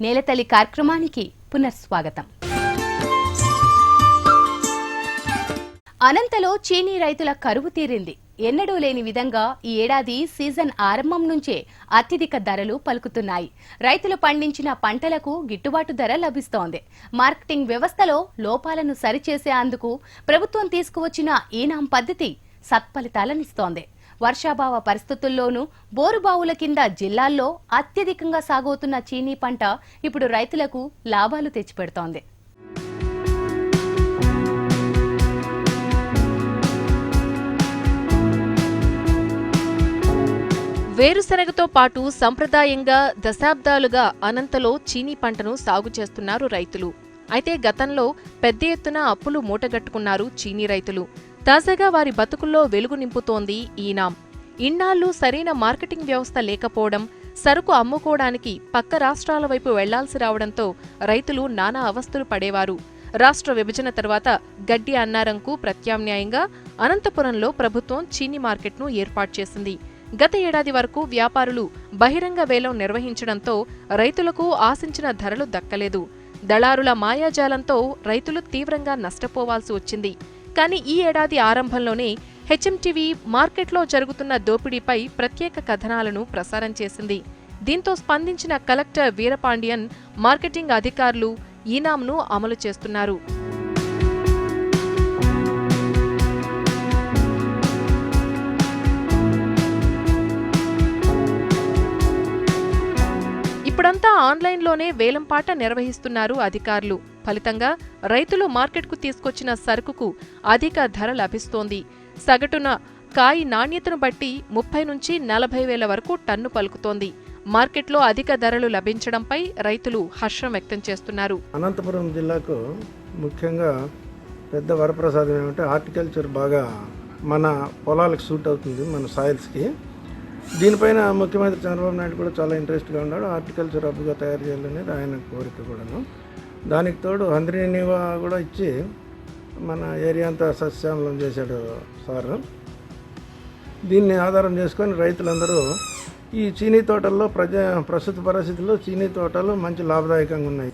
నేలతల్లి కార్యక్రమానికి పునఃస్వాగతం. అనంతలో చీనీ రైతుల కరువు తీరింది. ఎన్నడూ లేని విధంగా ఈ ఏడాది సీజన్ ఆరంభం నుంచే అత్యధిక ధరలు పలుకుతున్నాయి. రైతులు పండించిన పంటలకు గిట్టుబాటు ధర లభిస్తోంది. మార్కెటింగ్ వ్యవస్థలో లోపాలను సరిచేసేందుకు ప్రభుత్వం తీసుకువచ్చిన ఈనాం పద్ధతి సత్ఫలితాలనిస్తోంది. వర్షాభావ పరిస్థితుల్లోనూ బోరుబావుల కింద జిల్లాల్లో అత్యధికంగా సాగవుతున్న చీనీ పంట ఇప్పుడు రైతులకు లాభాలు తెచ్చిపెడుతోంది. వేరుశనగతో పాటు సంప్రదాయంగా దశాబ్దాలుగా అనంతలో చీనీ పంటను సాగు చేస్తున్నారు రైతులు. అయితే గతంలో పెద్ద ఎత్తున అప్పులు మూటగట్టుకున్నారు చీనీ రైతులు. తాజాగా వారి బతుకుల్లో వెలుగు నింపుతోంది ఈనాం ఇన్నాళ్ళు సరైన మార్కెటింగ్ వ్యవస్థ లేకపోవడం సరుకు అమ్ముకోవడానికి పక్క రాష్ట్రాల వైపు వెళ్ళాల్సి రావడంతో రైతులు నానా అవస్థలు పడేవారు. రాష్ట్ర విభజన తర్వాత గడ్డి అన్నారంకు ప్రత్యామ్నాయంగా అనంతపురంలో ప్రభుత్వం చీనీ మార్కెట్ను ఏర్పాటు చేసింది. గత ఏడాది వరకు వ్యాపారులు బహిరంగ వేలం నిర్వహించడంతో రైతులకు ఆశించిన ధరలు దక్కలేదు. దళారుల మాయాజాలంతో రైతులు తీవ్రంగా నష్టపోవాల్సి వచ్చింది. కానీ ఈ ఏడాది ఆరంభంలోనే హెచ్ఎంటీవీ మార్కెట్లో జరుగుతున్న దోపిడీపై ప్రత్యేక కథనాలను ప్రసారం చేసింది. దీంతో స్పందించిన కలెక్టర్ వీరపాండియన్ మార్కెటింగ్ అధికారులు ఈనాంను అమలు చేస్తున్నారు. అంతా ఆన్లైన్లోనే వేలంపాట నిర్వహిస్తున్నారు అధికారులు. ఫలితంగా రైతులు మార్కెట్కు తీసుకొచ్చిన సరుకుకు అధిక ధర లభిస్తోంది. సగటున కాయి నాణ్యతను బట్టి ముప్పై నుంచి నలభై వేల వరకు టన్ను పలుకుతోంది. మార్కెట్లో అధిక ధరలు లభించడంపై రైతులు హర్షం వ్యక్తం చేస్తున్నారు. అనంతపురం జిల్లాకు ముఖ్యంగా పెద్ద వరప్రసాదం ఏమంటే హార్టికల్చర్ బాగా మన పొలాలకు సూట్ అవుతుంది మన సాయిల్స్కి. దీనిపైన ముఖ్యమంత్రి చంద్రబాబు నాయుడు కూడా చాలా ఇంట్రెస్ట్గా ఉన్నాడు. హార్టికల్చర్ హబ్గా తయారు చేయాలనేది ఆయన కోరిక కూడాను. దానికి తోడు హంద్రీనివా కూడా ఇచ్చి మన ఏరియా అంతా సస్యామలం చేశాడు సారు. దీన్ని ఆధారం చేసుకొని రైతులందరూ ఈ చీనీ తోటల్లో ప్రజా ప్రస్తుత పరిస్థితుల్లో చీనీ తోటలు మంచి లాభదాయకంగా ఉన్నాయి.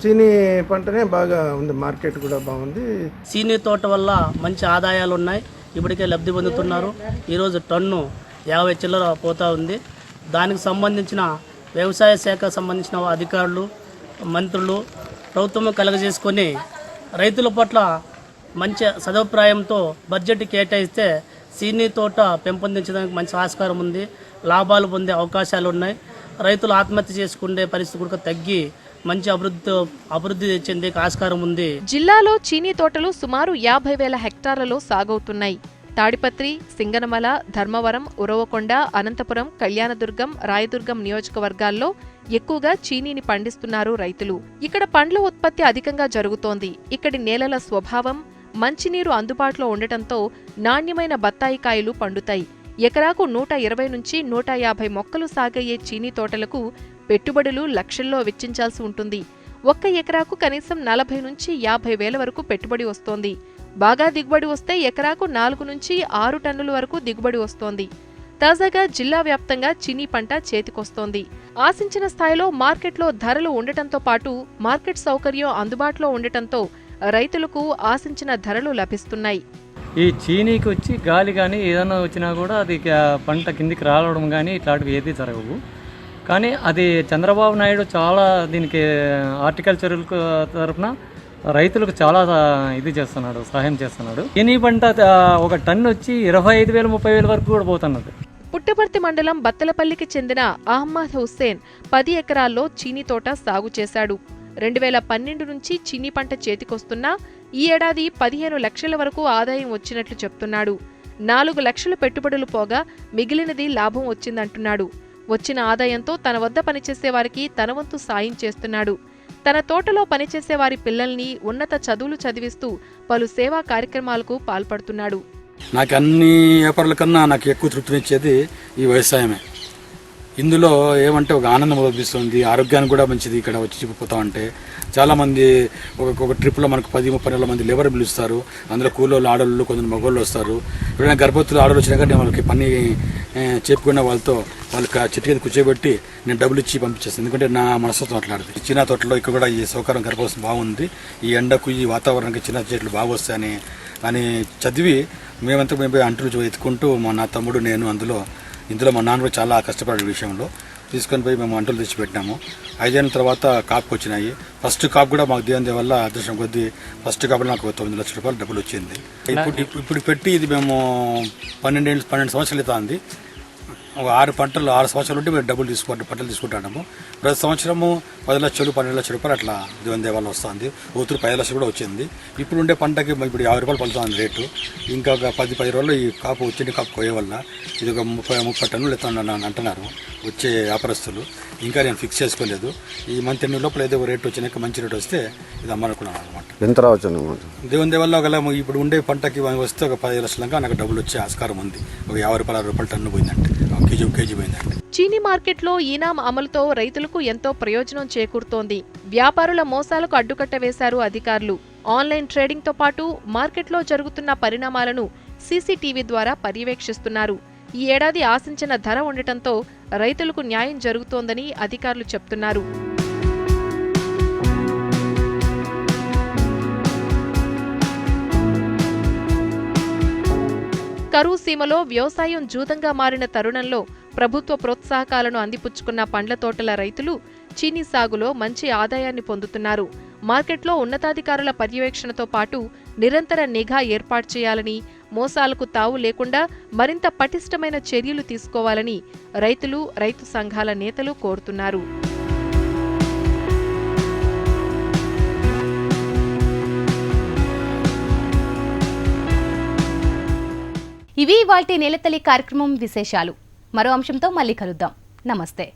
చీనీ పంటనే బాగా ఉంది మార్కెట్ కూడా బాగుంది. చీనీ తోట వల్ల మంచి ఆదాయాలు ఉన్నాయి. ఇప్పటికే లబ్ధి పొందుతున్నారు. ఈరోజు టన్ను యాభై చిల్లర పోతా ఉంది. దానికి సంబంధించిన వ్యవసాయ శాఖ సంబంధించిన అధికారులు మంత్రులు ప్రభుత్వం కలగజేసుకొని రైతుల పట్ల మంచి సదభిప్రాయంతో బడ్జెట్ కేటాయిస్తే సీనీ తోట పెంపొందించడానికి మంచి ఆస్కారం ఉంది. లాభాలు పొందే అవకాశాలు ఉన్నాయి. రైతులు ఆత్మహత్య చేసుకునే పరిస్థితి కూడా తగ్గి మంచి అభివృద్ధి అభివృద్ధి చెందే ఆస్కారం ఉంది. జిల్లాలో చీనీ తోటలు సుమారు యాభై వేల హెక్టార్లలో సాగవుతున్నాయి. తాడిపత్రి సింగనమల ధర్మవరం ఉరవకొండ అనంతపురం కళ్యాణదుర్గం రాయదుర్గం నియోజకవర్గాల్లో ఎక్కువగా చీనీని పండిస్తున్నారు రైతులు. ఇక్కడ పండ్ల ఉత్పత్తి అధికంగా జరుగుతోంది. ఇక్కడి నేలల స్వభావం మంచినీరు అందుబాటులో ఉండటంతో నాణ్యమైన బత్తాయి కాయలు పండుతాయి. ఎకరాకు నూట ఇరవై నుంచి నూట యాభై మొక్కలు సాగయ్యే చీనీ తోటలకు పెట్టుబడులు లక్షల్లో వెచ్చించాల్సి ఉంటుంది. ఒక్క ఎకరాకు కనీసం నలభై నుంచి యాభై వేల వరకు పెట్టుబడి వస్తోంది. బాగా దిగుబడి వస్తే ఎకరాకు నాలుగు నుంచి ఆరు టన్నుల వరకు దిగుబడి వస్తోంది. తాజాగా జిల్లా వ్యాప్తంగా చీనీ పంట చేతికొస్తోంది. ఆశించిన స్థాయిలో మార్కెట్లో ధరలు ఉండటంతో పాటు మార్కెట్ సౌకర్యం అందుబాటులో ఉండటంతో రైతులకు ఆశించిన ధరలు లభిస్తున్నాయి. ఈ చీనీకి వచ్చి గాలి కానీ ఏదైనా వచ్చినా కూడా అది పంట కిందికి రావడం కానీ ఇట్లాంటివి ఏది జరగవు. కానీ అది చంద్రబాబు నాయుడు చాలా దీనికి హార్టికల్చర్ తరఫున రైతులకు చాలా ఇది చేస్తున్నాడు సహాయం చేస్తున్నాడు. ఎనీ పంట ఒక టన్ను వచ్చి ఇరవై ఐదు వేల ముప్పై వేల వరకు కూడా పోతున్నది. పుట్టపర్తి మండలం బత్తలపల్లికి చెందిన అహ్మద్ హుస్సేన్ పది ఎకరాల్లో చీనీ తోట సాగు చేశాడు. రెండు వేల పన్నెండు నుంచి చీనీ పంట చేతికొస్తున్నా ఈ ఏడాది పదిహేను లక్షల వరకు ఆదాయం వచ్చినట్లు చెప్తున్నాడు. నాలుగు లక్షల పెట్టుబడులు పోగా మిగిలినది లాభం వచ్చిందంటున్నాడు. వచ్చిన ఆదాయంతో తన వద్ద పనిచేసే వారికి తన వంతు సాయం చేస్తున్నాడు. తన తోటలో పనిచేసే వారి పిల్లల్ని ఉన్నత చదువులు చదివిస్తూ పలు సేవా కార్యక్రమాలకు పాల్పడుతున్నాడు. నాకు అన్ని వ్యాపారాల కన్నా నాకు ఎక్కువ తృప్తినిచ్చేది ఈ వ్యవసాయమే. ఇందులో ఏమంటే ఒక ఆనందం లభిస్తుంది ఆరోగ్యానికి కూడా మంచిది ఇక్కడ వచ్చి చిప్పిపోతా ఉంటే. చాలామంది ఒక ట్రిప్లో మనకు పది ముప్పై నెలల మంది లేబర్ పిలుస్తారు. అందులో కూలోళ్ళు ఆడవాళ్ళు కొందరు మగవాళ్ళు వస్తారు. ఎప్పుడైనా గర్భవతులు ఆడోళ్ళు వచ్చినా కానీ వాళ్ళకి పని చెప్పుకున్న వాళ్ళతో వాళ్ళకి చెట్టు కింద కూర్చోబెట్టి నేను డబ్బులు ఇచ్చి పంపించేస్తాను. ఎందుకంటే నా మనసుతో అట్లాంటిది. చిన్న తోటలో ఇక్కడ కూడా ఈ సౌకర్యం గర్భవసం బాగుంది. ఈ ఎండకు ఈ వాతావరణానికి చిన్న చెట్లు బాగా వస్తాయని అని చదివి మేమంతా మేము పోయి అంటులు ఎత్తుకుంటూ మా నా తమ్ముడు నేను అందులో ఇందులో మా నాన్న కూడా చాలా కష్టపడే విషయంలో. తీసుకొని పోయి మేము అంటులు తెచ్చిపెట్టినాము ఐదేళ్ళ తర్వాత కాపుకి వచ్చినాయి. ఫస్ట్ కాపు కూడా మాకు దేవుని వల్ల అదృష్టం కొద్దీ ఫస్ట్ కాపు నాకు తొమ్మిది లక్షల రూపాయలు డబ్బులు వచ్చింది. ఇప్పుడు ఇప్పుడు పెట్టి ఇది మేము పన్నెండేళ్ళు పన్నెండు సంవత్సరాలు అవుతుంది. ఒక ఆరు పంటలు ఆరు సంవత్సరాలు ఉంటే మేము డబ్బులు తీసుకుంటాం పంటలు తీసుకుంటాము. ప్రతి సంవత్సరము పది లక్షలు పన్నెండు లక్షల రూపాయలు అట్లా దేవుని దేవాలు వస్తుంది. ఊతురు పది లక్షలు కూడా వచ్చింది. ఇప్పుడు ఉండే పంటకి ఇప్పుడు యాభై రూపాయలు పలుతుంది రేటు. ఇంకా ఒక పది పది రోజులు ఈ కాపు వచ్చింది కాపు కోయే వల్ల ఇది ఒక ముప్పై ముప్పై టన్నులు ఎత్తాను అంటున్నారు వచ్చే వ్యాపారస్తులు. ఇంకా నేను ఫిక్స్ చేసుకోలేదు. ఈ మంత్ ఎన్ని లోపల ఏదో ఒక రేటు వచ్చినాక మంచి రేటు వస్తే ఇది అమ్మనుకున్నాను అనమాట ఎంత రావచ్చు అన్నమాట? దేవుని దేవల్ల ఒకవేళ ఇప్పుడు ఉండే పంటకి వస్తే ఒక పది లక్షలంగా నాకు డబ్బులు వచ్చే ఆస్కారం ఉంది. ఒక యాభై రూపాయల అరవై రూపాయల టన్ను పోయిందంటే. చీనీ మార్కెట్లో ఈనాం అమలుతో రైతులకు ఎంతో ప్రయోజనం చేకూరుతోంది. వ్యాపారుల మోసాలకు అడ్డుకట్ట వేశారు అధికారులు. ఆన్లైన్ ట్రేడింగ్తో పాటు మార్కెట్లో జరుగుతున్న పరిణామాలను సీసీటీవీ ద్వారా పర్యవేక్షిస్తున్నారు. ఈ ఏడాది ఆశించిన ధర ఉండటంతో రైతులకు న్యాయం జరుగుతోందని అధికారులు చెప్తున్నారు. కరువు సీమలో వ్యవసాయం జూదంగా మారిన తరుణంలో ప్రభుత్వ ప్రోత్సాహకాలను అందిపుచ్చుకున్న పండ్ల తోటల రైతులు చీనీ సాగులో మంచి ఆదాయాన్ని పొందుతున్నారు. మార్కెట్లో ఉన్నతాధికారుల పర్యవేక్షణతో పాటు నిరంతర నిఘా ఏర్పాటు చేయాలని మోసాలకు తావు లేకుండా మరింత పటిష్టమైన చర్యలు తీసుకోవాలని రైతులు రైతు సంఘాల నేతలు కోరుతున్నారు. ఇవి వాటి నేలతల్లి కార్యక్రమం విశేషాలు. మరో అంశంతో మళ్ళీ కలుద్దాం. నమస్తే.